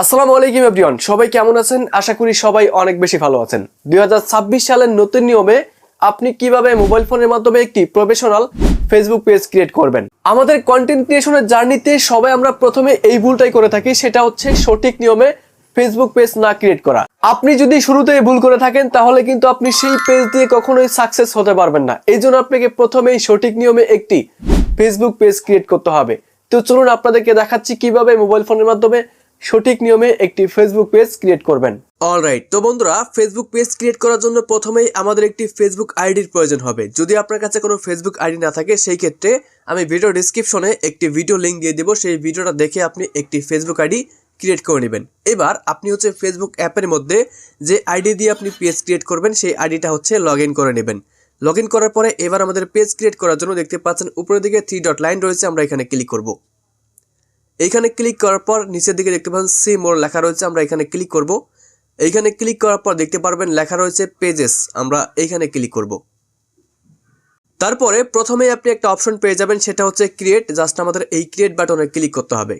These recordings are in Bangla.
আসসালামু আলাইকুম এভরিওয়ান, সবাই কেমন আছেন? আশা করি সবাই অনেক বেশি ভালো আছেন। দুই সালের নতুন নিয়মে আপনি কীভাবে মোবাইল ফোনের মাধ্যমে একটি প্রফেশনাল ফেসবুক পেজ ক্রিয়েট করবেন? আমাদের কন্টেন্ট ক্রিয়েশনের জার্নিতে সবাই আমরা প্রথমে এই ভুলটাই করে থাকি, সেটা হচ্ছে সঠিক নিয়মে ফেসবুক পেজ না ক্রিয়েট করা। আপনি যদি শুরুতে ভুল করে থাকেন, তাহলে কিন্তু আপনি সেই পেজ দিয়ে কখনোই সাকসেস হতে পারবেন না। এই জন্য আপনাকে প্রথমেই সঠিক নিয়মে একটি ফেসবুক পেজ ক্রিয়েট করতে হবে। তো চলুন আপনাদেরকে দেখাচ্ছি কীভাবে মোবাইল ফোনের মাধ্যমে সঠিক নিয়মে একটি ফেসবুক পেজ ক্রিয়েট করবেন। অলরাইট তো বন্ধুরা ফেসবুক পেজ ক্রিয়েট করার জন্য প্রথমেই আমাদের একটি ফেসবুক আইডির প্রয়োজন হবে। যদি আপনার কাছে কোনো ফেসবুক আইডি না থাকে, সেই ক্ষেত্রে আমি ভিডিও ডিসক্রিপশনে একটি ভিডিও লিঙ্ক দিয়ে দেবো। সেই ভিডিওটা দেখে আপনি একটি ফেসবুক আইডি ক্রিয়েট করে নেবেন। এবার আপনি হচ্ছে ফেসবুক অ্যাপের মধ্যে যে আইডি দিয়ে আপনি পেজ ক্রিয়েট করবেন, সেই আইডিটা হচ্ছে লগ করে নেবেন। লগ করার পরে এবার আমাদের পেজ ক্রিয়েট করার জন্য দেখতে পাচ্ছেন, উপরের দিকে থ্রি ডট লাইন রয়েছে, আমরা এখানে ক্লিক করব। এইখানে ক্লিক করার পর নিচের দিকে দেখতে পাচ্ছেন সি মোর লেখা রয়েছে, আমরা এখানে ক্লিক করব। এইখানে ক্লিক করার পর দেখতে পারবেন লেখা রয়েছে পেজেস আমরা এইখানে ক্লিক করব। তারপরে প্রথমে আপনি একটা অপশন পেয়ে যাবেন, সেটা হচ্ছে ক্রিয়েট জাস্ট আমাদের এই ক্রিয়েট বাটনে ক্লিক করতে হবে।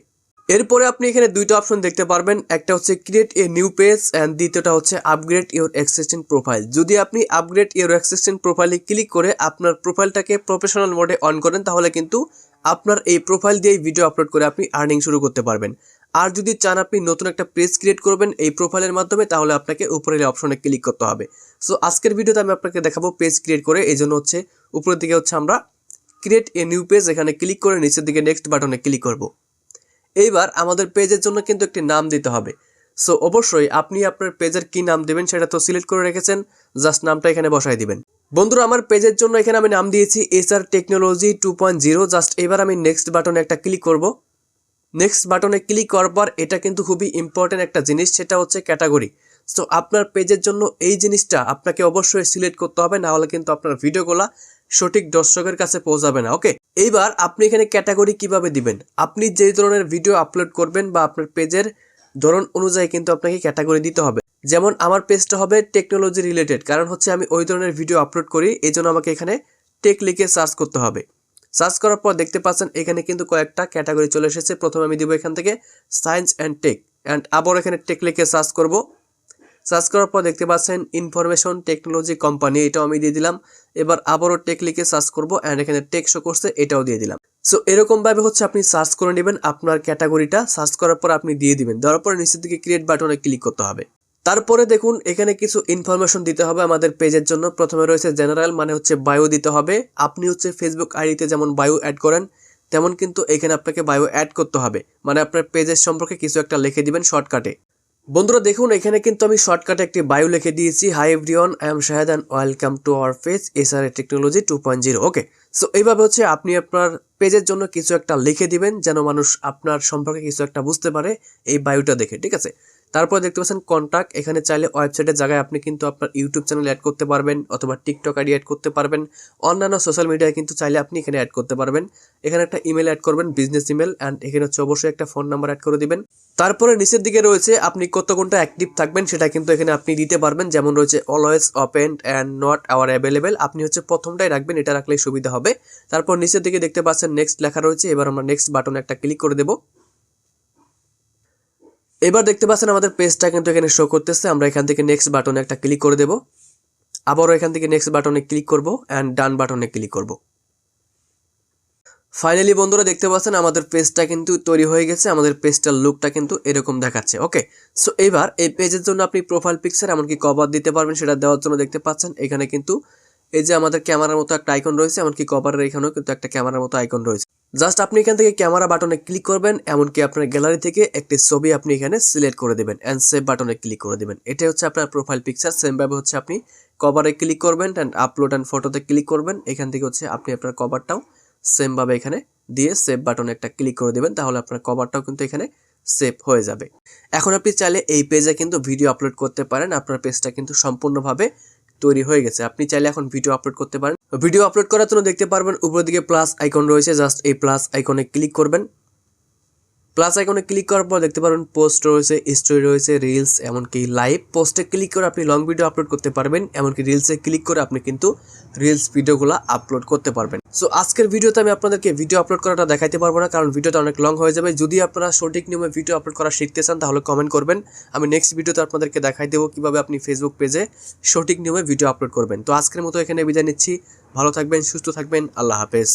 এরপরে আপনি এখানে দুইটা অপশন দেখতে পারবেন, একটা হচ্ছে create a new page and দ্বিতীয়টা হচ্ছে আপগ্রেড ইউর এক্সিস্টিং প্রোফাইল যদি আপনি আপগ্রেড ইউর এক্সিস্টিং প্রোফাইলে ক্লিক করে আপনার প্রোফাইলটাকে প্রফেশনাল মোডে অন করেন, তাহলে কিন্তু আপনার এই প্রোফাইল দিয়েই ভিডিও আপলোড করে আপনি আর্নিং শুরু করতে পারবেন। আর যদি চান আপনি নতুন একটা পেজ ক্রিয়েট করবেন এই প্রোফাইলের মাধ্যমে, তাহলে আপনাকে উপরের অপশনে ক্লিক করতে হবে। সো আজকের ভিডিওতে আমি আপনাকে দেখাবো পেজ ক্রিয়েট করে, এই জন্য হচ্ছে উপরের দিকে হচ্ছে আমরা ক্রিয়েট এ নিউ পেজ এখানে ক্লিক করে নিচের দিকে নেক্সট বাটনে ক্লিক করব। এইবার আমাদের পেজের জন্য কিন্তু একটি নাম দিতে হবে। সো অবশ্যই আপনি আপনার পেজের কি নাম দেবেন সেটা তো সিলেক্ট করে রেখেছেন জাস্ট নামটা এখানে বসাই দিবেন। বন্ধুরা, আমার পেজের জন্য এখানে আমি নাম দিয়েছি SR technology two point zero. Just এবার আমি নেক্সট বাটনে একটা ক্লিক করব। নেক্সট বাটনে ক্লিক করার পর এটা কিন্তু খুবই ইম্পর্টেন্ট একটা জিনিস, সেটা হচ্ছে ক্যাটাগরি। সো আপনার পেজের জন্য এই জিনিসটা আপনাকে অবশ্যই সিলেক্ট করতে হবে, না হলে কিন্তু আপনার ভিডিওগুলা সঠিক দর্শকের কাছে পৌঁছাবে না ওকে এইবার আপনি এখানে ক্যাটাগরি কীভাবে দিবেন? আপনি যে ধরনের ভিডিও আপলোড করবেন বা আপনার পেজের ধরন অনুযায়ী কিন্তু আপনাকে ক্যাটাগরি দিতে হবে। যেমন আমার পেজটা হবে টেকনোলজি রিলেটেড কারণ হচ্ছে আমি ওই ধরনের ভিডিও আপলোড করি, এই জন্য আমাকে এখানে টেক লিখে সার্চ করতে হবে। সার্চ করার পর দেখতে পাচ্ছেন এখানে কিন্তু কয়েকটা ক্যাটাগরি চলে এসেছে। প্রথমে আমি দিব এখান থেকে সায়েন্স অ্যান্ড টেক অ্যান্ড আবার এখানে টেক লিখে সার্চ করব। সার্চ করার পর দেখতে পাচ্ছেন ইনফরমেশন টেকনোলজি কোম্পানি এটাও আমি দিয়ে দিলাম। এবার আবারও টেক লিখে সার্চ করব অ্যান্ড এখানে টেক শো করছে, এটাও দিয়ে দিলাম। সো এরকমভাবে হচ্ছে আপনি সার্চ করে নেবেন, আপনার ক্যাটাগরিটা সার্চ করার পর আপনি দিয়ে দিবেন। দেওয়ার পরে নিচের দিকে ক্রিয়েট বাটনে ক্লিক করতে হবে। তারপরে দেখুন, এখানে কিছু ইনফরমেশন দিতে হবে আমাদের পেজের জন্য। প্রথমে রয়েছে জেনারেল মানে হচ্ছে বায়ো দিতে হবে। আপনি হচ্ছে ফেসবুক আইডিতে যেমন বায়ো অ্যাড করেন, তেমন কিন্তু এখানে আপনাকে বায়ো অ্যাড করতে হবে। মানে আপনার পেজের সম্পর্কে কিছু একটা লিখে দিবেন শর্টকাটে বন্ধুরা, দেখুন, এখানে কিন্তু আমি শর্টকাটে একটি বায়ো লিখে দিয়েছি। Hi everyone I am Shahed and welcome to our S R technology two point zero okay so এইভাবে হচ্ছে আপনি আপনার পেজের জন্য কিছু একটা লিখে দিবেন, যেন মানুষ আপনার সম্পর্কে কিছু একটা বুঝতে পারে এই বায়োটা দেখে, ঠিক আছে? তারপর দেখতে পাচ্ছেন কন্ট্যাক্ট এখানে চাইলে ওয়েবসাইটের জায়গায় আপনি কিন্তু আপনার ইউটিউব চ্যানেল অ্যাড করতে পারবেন অথবা টিকটক আইডি অ্যাড করতে পারবেন। অন্যান্য সোশ্যাল মিডিয়ায় কিন্তু চাইলে আপনি এখানে অ্যাড করতে পারবেন। এখানে একটা ইমেল অ্যাড করবেন বিজনেস ইমেল অ্যান্ড এখানে হচ্ছে অবশ্যই একটা ফোন নাম্বার অ্যাড করে দিবেন। তারপরে নিচের দিকে রয়েছে, আপনি কত ঘণ্টা অ্যাক্টিভ থাকবেন সেটা কিন্তু এখানে আপনি দিতে পারবেন। যেমন রয়েছে always open and not our available আপনি হচ্ছে প্রথমটাই রাখবেন, এটা রাখলেই সুবিধা হবে। তারপর নিচের দিকে দেখতে পাচ্ছেন নেক্সট লেখা রয়েছে, এবার আমরা নেক্সট বাটনে একটা ক্লিক করে দেবো। এবার দেখতে পাচ্ছেন আমাদের পেজটা কিন্তু এখানে শো করতেছে। আমরা এখান থেকে নেক্সট বাটনে একটা ক্লিক করে দেব। আবারও এখান থেকে নেক্সট বাটনে ক্লিক করব অ্যান্ড ডান বাটনে ক্লিক করব। ফাইনালি বন্ধুরা, দেখতে পাচ্ছেন আমাদের পেজটা কিন্তু তৈরি হয়ে গেছে। আমাদের পেজটার লুকটা কিন্তু এরকম দেখাচ্ছে ওকে সো এবার এই পেজের জন্য আপনি প্রোফাইল পিকচার এমনকি কভার দিতে পারবেন, সেটা দেওয়ার জন্য দেখতে পাচ্ছেন। এখানে কিন্তু এই যে আমাদের ক্যামেরার মতো একটা আইকন রয়েছে, এমনকি কভারের এখানেও কিন্তু একটা ক্যামেরার মতো আইকন রয়েছে। জাস্ট আপনি এখান থেকে ক্যামেরা বাটনে ক্লিক করবেন, এমনকি আপনার গ্যালারি থেকে একটি ছবি আপনি এখানে সিলেক্ট করে দেবেন অ্যান্ড সেভ বাটনে ক্লিক করে দেবেন। এটা হচ্ছে আপনার প্রোফাইল পিকচার সেমভাবে হচ্ছে আপনি কভারে ক্লিক করবেন অ্যান্ড আপলোড অ্যান্ড ফটোতে ক্লিক করবেন। এখান থেকে হচ্ছে আপনি আপনার কভারটাও সেমভাবে এখানে দিয়ে সেভ বাটনে একটা ক্লিক করে দেবেন, তাহলে আপনার কভারটাও কিন্তু এখানে সেভ হয়ে যাবে। এখন আপনি চাইলে এই পেজে কিন্তু ভিডিও আপলোড করতে পারেন, আপনার পেজটা কিন্তু সম্পূর্ণভাবে তৈরি হয়ে গেছে। আপনি চাইলে এখন ভিডিও আপলোড করতে পারেন। ভিডিও আপলোড করার জন্য দেখতে পারবেন উপরের দিকে প্লাস আইকন রয়েছে। জাস্ট এই প্লাস আইকনে ক্লিক করবেন। প্লাস আইকনে ক্লিক করার পর দেখতে পারবেন পোস্ট রয়েছে স্টোরি রয়েছে রিলস এমনকি লাইভ পোস্টে ক্লিক করে আপনি লং ভিডিও আপলোড করতে পারবেন, এমনকি রিলসে ক্লিক করে আপনি কিন্তু রিলস ভিডিওগুলো আপলোড করতে পারবেন। সো আজকের ভিডিওতে আমি আপনাদেরকে ভিডিও আপলোড করাটা দেখাইতে পারব না, কারণ ভিডিওটা অনেক লং হয়ে যাবে। যদি আপনারা সঠিক নিয়মে ভিডিও আপলোড করা শিখতে চান, তাহলে কমেন্ট করবেন। আমি নেক্সট ভিডিওতে আপনাদেরকে দেখাই দেবো কীভাবে আপনি ফেসবুক পেজে সঠিক নিয়মে ভিডিও আপলোড করবেন। তো আজকের মতো এখানে বিদায় নিচ্ছি। ভালো থাকবেন, সুস্থ থাকবেন, আল্লাহ হাফেজ।